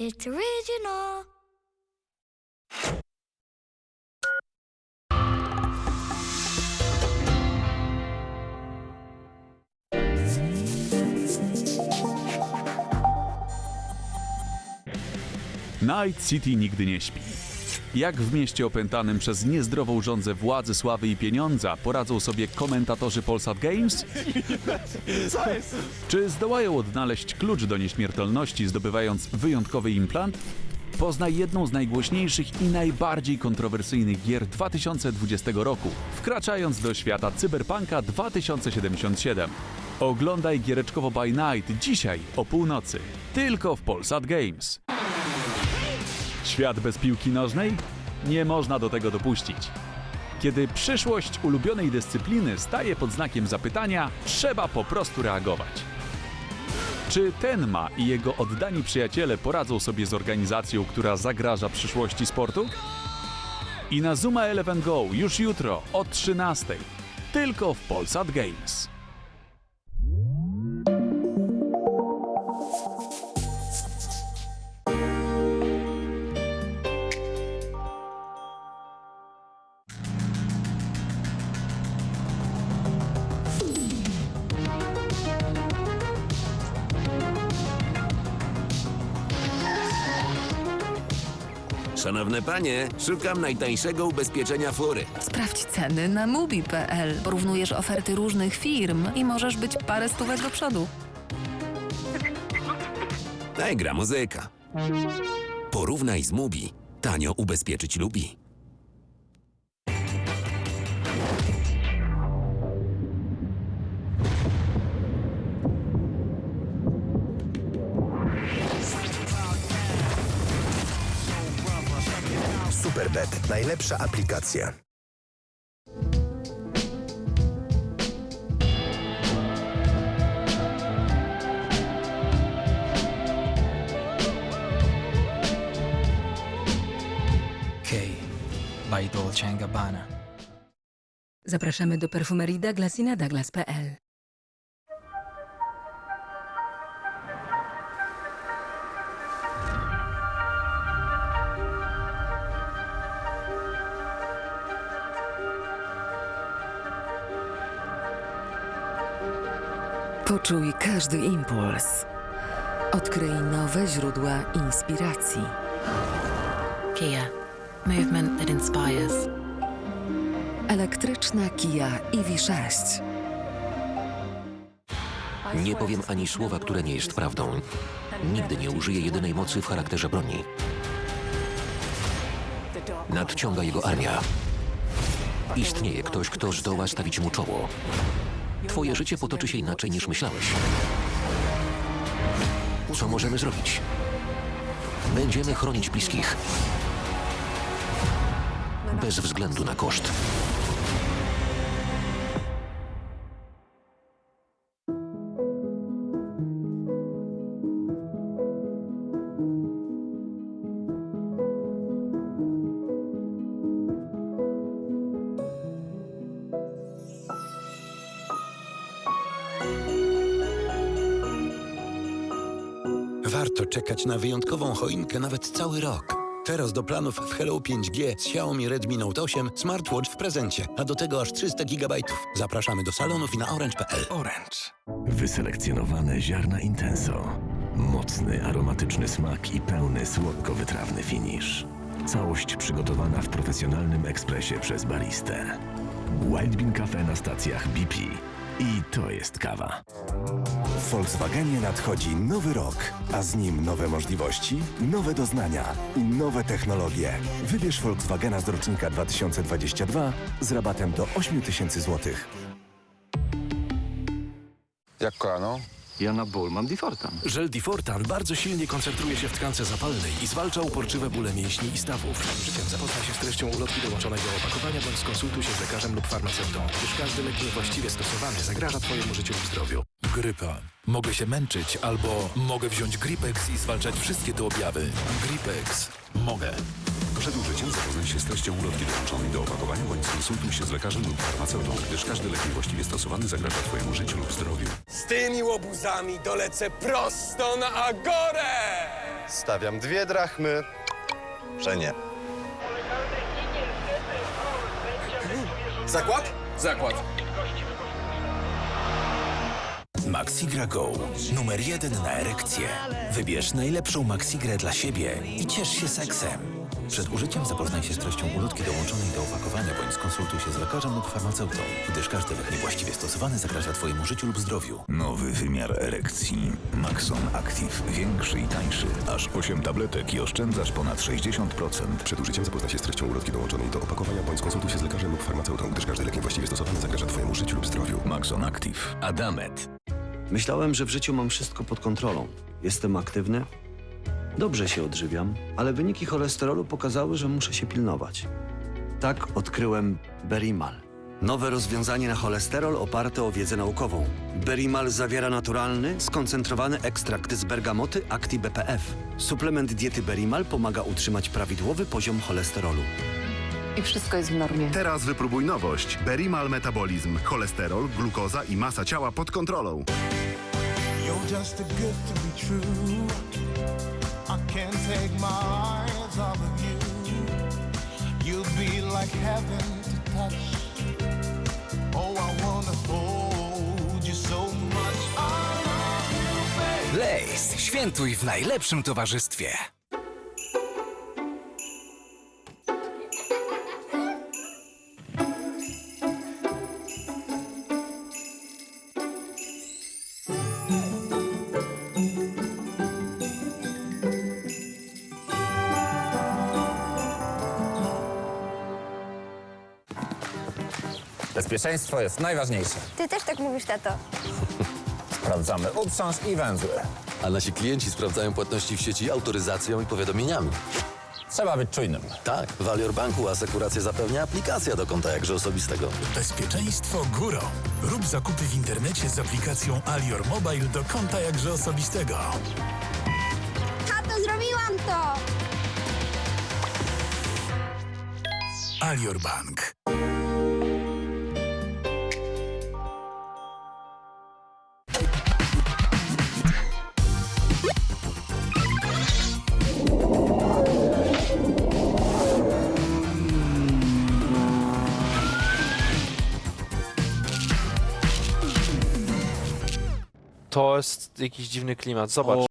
It's original. Night City nigdy nie śpi. Jak w mieście opętanym przez niezdrową rządzę władzy, sławy i pieniądza poradzą sobie komentatorzy Polsat Games? Czy zdołają odnaleźć klucz do nieśmiertelności, zdobywając wyjątkowy implant? Poznaj jedną z najgłośniejszych i najbardziej kontrowersyjnych gier 2020 roku, wkraczając do świata Cyberpunka 2077. Oglądaj giereczkowo by night dzisiaj o północy, tylko w Polsat Games. Świat bez piłki nożnej? Nie można do tego dopuścić. Kiedy przyszłość ulubionej dyscypliny staje pod znakiem zapytania, trzeba po prostu reagować. Czy Tenma i jego oddani przyjaciele poradzą sobie z organizacją, która zagraża przyszłości sportu? I na Zuma Eleven Go już jutro o 13:00 tylko w Polsat Games. Szanowne panie, szukam najtańszego ubezpieczenia fury. Sprawdź ceny na mubi.pl. Porównujesz oferty różnych firm i możesz być parę stówek do przodu. Daj gra muzyka. Porównaj z Mubi. Tanio ubezpieczyć lubi. Superbet. Najlepsza aplikacja. K by Dolce Gabbana. Zapraszamy do perfumerii Douglas i na douglas.pl. Poczuj każdy impuls. Odkryj nowe źródła inspiracji. Kia. Movement that inspires. Elektryczna Kia EV6. Nie powiem ani słowa, które nie jest prawdą. Nigdy nie użyję jedynej mocy w charakterze broni. Nadciąga jego armia. Istnieje ktoś, kto zdoła stawić mu czoło. Twoje życie potoczy się inaczej niż myślałeś. Co możemy zrobić? Będziemy chronić bliskich. Bez względu na koszt. Warto czekać na wyjątkową choinkę nawet cały rok. Teraz do planów w Hello 5G z Xiaomi Redmi Note 8 smartwatch w prezencie, a do tego aż 300 GB. Zapraszamy do salonów i na orange.pl. Orange. Wyselekcjonowane ziarna Intenso. Mocny, aromatyczny smak i pełny, słodko-wytrawny finish. Całość przygotowana w profesjonalnym ekspresie przez baristę. Wild Bean Cafe na stacjach BP. I to jest kawa. W Volkswagenie nadchodzi nowy rok, a z nim nowe możliwości, nowe doznania i nowe technologie. Wybierz Volkswagena z rocznika 2022 z rabatem do 8000 zł. Jak kolano? Ja na ból mam Difortan. Żel Difortan bardzo silnie koncentruje się w tkance zapalnej i zwalcza uporczywe bóle mięśni i stawów. Użyciem zapoznaj się z treścią ulotki dołączonej do opakowania bądź skonsultuj się z lekarzem lub farmaceutą, gdyż każdy lek niewłaściwie stosowany zagraża Twojemu życiu lub zdrowiu. Grypa. Mogę się męczyć albo mogę wziąć Gripex i zwalczać wszystkie te objawy. Gripex. Mogę. Przed użyciem zapoznaj się z treścią ulotki dołączonej do opakowania bądź skonsultuj się z lekarzem lub farmaceutą, gdyż każdy lek niewłaściwie stosowany zagraża Twojemu życiu lub zdrowiu. Z tymi łobuzami dolecę prosto na Agorę! Stawiam dwie drachmy. Że nie. Zakład? Zakład. Maxigra Go. Numer jeden na erekcję. Wybierz najlepszą Maxigrę dla siebie i ciesz się seksem. Przed użyciem zapoznaj się z treścią ulotki dołączonej do opakowania bądź skonsultuj się z lekarzem lub farmaceutą, gdyż każdy lek niewłaściwie stosowany zagraża Twojemu życiu lub zdrowiu. Nowy wymiar erekcji. Maxon Active. Większy i tańszy. Aż 8 tabletek i oszczędzasz ponad 60%. Przed użyciem zapoznaj się z treścią ulotki dołączonej do opakowania bądź skonsultuj się z lekarzem lub farmaceutą, gdyż każdy lek niewłaściwie stosowany zagraża Twojemu życiu lub zdrowiu. Maxon Active. Adamet. Myślałem, że w życiu mam wszystko pod kontrolą. Jestem aktywny, dobrze się odżywiam, ale wyniki cholesterolu pokazały, że muszę się pilnować. Tak odkryłem Berimal. Nowe rozwiązanie na cholesterol oparte o wiedzę naukową. Berimal zawiera naturalny, skoncentrowany ekstrakt z bergamoty Acti BPF. Suplement diety Berimal pomaga utrzymać prawidłowy poziom cholesterolu. I wszystko jest w normie. Teraz wypróbuj nowość. Berimal Metabolizm. Cholesterol, glukoza i masa ciała pod kontrolą. You're just too good to be true. Can't take my eyes off of you. You'd be like heaven to touch. Oh, I wanna hold you so much. I love you, baby. Lace. Świętuj w najlepszym towarzystwie. Bezpieczeństwo jest najważniejsze. Ty też tak mówisz, tato. Sprawdzamy uprząż i węzły. A nasi klienci sprawdzają płatności w sieci autoryzacją i powiadomieniami. Trzeba być czujnym. Tak, w Alior Banku asekurację zapewnia aplikacja do konta jakże osobistego. Bezpieczeństwo górą. Rób zakupy w internecie z aplikacją Alior Mobile do konta jakże osobistego. Tato, zrobiłam to! Alior Bank. To jest jakiś dziwny klimat. Zobacz.